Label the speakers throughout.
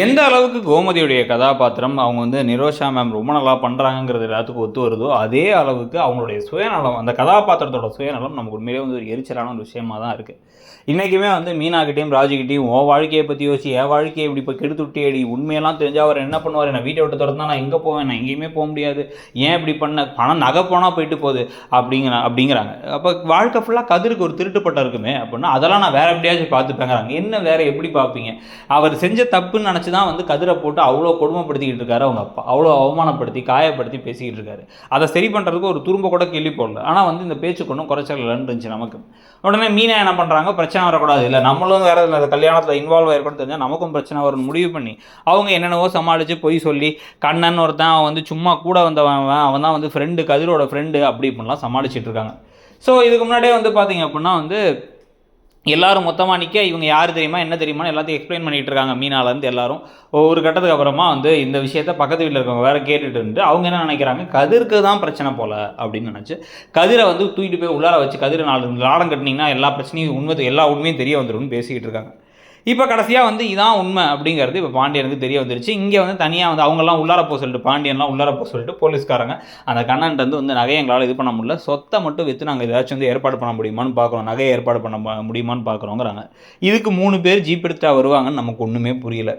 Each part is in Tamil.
Speaker 1: எந்த அளவுக்கு கோமதியுடைய கதாபாத்திரம் அவங்க வந்து நிரோஷா மேம் ரொம்ப நல்லா பண்ணுறாங்கங்கிறது எல்லாத்துக்கும் ஒத்து வருதோ அதே அளவுக்கு அவங்களுடைய சுயநலம் அந்த கதாபாத்திரத்தோட சுயநலம் நமக்கு உண்மையிலே வந்து ஒரு எரிச்சலான ஒரு விஷயமா தான் இருக்குது இன்றைக்குமே வந்து மீனாக்கிட்டேயும் ராஜுக்கிட்டையும் உன் வாழ்க்கையை பற்றி யோசிச்சு என் வாழ்க்கையை இப்படி இப்போ கெடுத்துட்டே அடி உண்மையெல்லாம் தெரிஞ்சால் அவர் என்ன பண்ணுவார்? நான் வீட்டை விட்டு திறந்தா நான் எங்கே போவேன்? நான் எங்கேயுமே போக முடியாது. ஏன் இப்படி பண்ண? பணம் நகை போனால் போயிட்டு போகுது. அப்படிங்கிற அப்படிங்கிறாங்க. அப்போ வாழ்க்கை ஃபுல்லாக கதிருக்கு ஒரு திருட்டுப்பட்ட இருக்குமே அப்படின்னா அதெல்லாம் நான் வேறு எப்படியாச்சும் பார்த்துப்பேங்கிறாங்க. என்ன வேறு எப்படி பார்ப்பீங்க? அவர் செஞ்ச தப்புன்னு நினச்சி தான் வந்து கதிரை போட்டு அவ்வளோ கொடுமைப்படுத்திக்கிட்டு இருக்காரு அவங்க அப்பா. அவ்வளோ அவமானப்படுத்தி காயப்படுத்தி பேசிக்கிட்டு இருக்காரு. அதை சரி பண்ணுறதுக்கு ஒரு துரும்ப கூட கேள்வி போடல. ஆனால் வந்து இந்த பேச்சு கொண்டும் குறைச்சல் இருந்துச்சு நமக்கு. உடனே மீனா என்ன பண்ணுறாங்க பிரச்சனை வரக்கூடாது. இல்லை நம்மளும் வேறு இல்லை கல்யாணத்தில் இன்வால்வ் ஆயிருக்கணும் தெரிஞ்சால் நமக்கும் பிரச்சனை வரும்னு முடிவு பண்ணி அவங்க என்னென்னவோ சமாளித்து பொய் சொல்லி கண்ணன் ஒருத்தன் அவன் வந்து சும்மா கூட வந்தவன் அவன் அவன் தான் வந்து ஃப்ரெண்டு கதிரோட ஃப்ரெண்டு அப்படி இப்படிலாம் சமாளிச்சிட்டு இருக்காங்க. ஸோ இதுக்கு முன்னாடியே வந்து பார்த்தீங்க அப்படின்னா வந்து எல்லாரும் மொத்தமாக நிற்க இவங்க யார் தெரியுமா என்ன தெரியுமா எல்லாத்தையும் எக்ஸ்பிளைன் பண்ணிகிட்டு இருக்காங்க மீனாலேருந்து எல்லாரும். ஒரு கட்டத்துக்கு அப்புறமா வந்து இந்த விஷயத்த பக்கத்து வீட்டில் இருக்கவங்க வேறு கேட்டுட்டு இருந்து அவங்க என்ன நினைக்கிறாங்க கதிருக்கு தான் பிரச்சனை போல அப்படின்னு நினச்சி கதிரை வந்து தூக்கிட்டு போய் உள்ளார வச்சு கதிரை நாலு லாடம் கட்டினீங்கன்னா எல்லா பிரச்சனையும் உண்மை எல்லா உண்மையும் தெரிய வந்துடும் பேசிக்கிட்டு இருக்காங்க இப்போ கடைசியாக வந்து இதான் உண்மை அப்படிங்கிறது இப்போ பாண்டியனுக்கு தெரிய வந்துருச்சு. இங்கே வந்து தனியாக வந்து அவங்கெல்லாம் உள்ளார போக சொல்லிட்டு பாண்டியன்லாம் உள்ளார போக சொல்லிட்டு போலீஸ்காரங்க அந்த கண்ணன்ட்டு வந்து வந்து நகையை எங்களால் இது பண்ண முடியல. சொத்தை மட்டும் விற்று நாங்கள் ஏதாச்சும் வந்து ஏற்பாடு பண்ண முடியுமான்னு பார்க்குறோம். நகையை ஏற்பாடு பண்ண முடியுமான்னு பார்க்குறோங்கிறாங்க. இதுக்கு மூணு பேர் ஜீப் எடுத்துட்டா வருவாங்கன்னு நமக்கு ஒன்றுமே புரியல.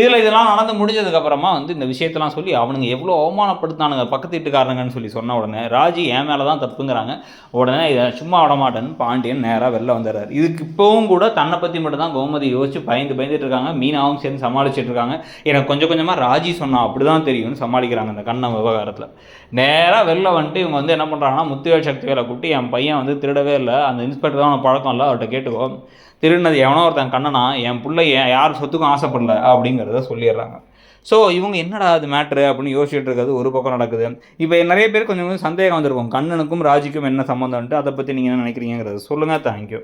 Speaker 1: இதில் இதெல்லாம் நடந்து முடிஞ்சதுக்கப்புறமா வந்து இந்த விஷயத்தெல்லாம் சொல்லி அவனுங்க எவ்வளோ அவமானப்படுத்தானுங்க பக்கத்து வீட்டுக்காரங்கன்னு சொல்லி சொன்ன உடனே ராஜி என் மேலே தான் தப்புங்கிறாங்க. உடனே இதை சும்மா விட மாட்டேன்னு பாண்டியன் நேராக வெளில வந்துடுறாரு இதுக்கு இப்போவும் கூட தன்னை பற்றி மட்டும் தான் கோமதி யோசிச்சு பயந்து பயந்துட்டு இருக்காங்க. மீனாவும் சேர்ந்து சமாளிச்சுட்டு இருக்காங்க. எனக்கு கொஞ்சம் கொஞ்சமாக ராஜி சொன்னா அப்படி தான் தெரியும்னு சமாளிக்கிறாங்க அந்த கண்ணம் விவகாரத்தில். நேராக வெளில வந்துட்டு இவங்க வந்து என்ன பண்ணுறாங்கன்னா முத்துவேல் சக்திவேலை கூப்பிட்டு என் பையன் வந்து திருடவே இல்லை. அந்த இன்ஸ்பெக்டர் தான் பழக்கம் இல்லை? அவர்கிட்ட கேட்டுக்கோ. திருடினது எவனோ ஒருத்தன் கண்ணனா என் பிள்ளை ஏன் யார் சொத்துக்கும் ஆசைப்படல அப்படிங்கிறத சொல்லிடுறாங்க. ஸோ இவங்க என்னடா அது மேட்ரு அப்படின்னு யோசிச்சுட்டு இருக்கிறது ஒரு பக்கம் நடக்குது. இப்போ நிறைய பேர் கொஞ்சம் கொஞ்சம் சந்தேகம் வந்திருக்கும். கண்ணனுக்கும் ராஜிக்கும் என்ன சம்மந்தம்ன்ட்டு அதை பற்றி நீங்கள் என்ன நினைக்கிறீங்கிறது சொல்லுங்கள் தேங்க்யூ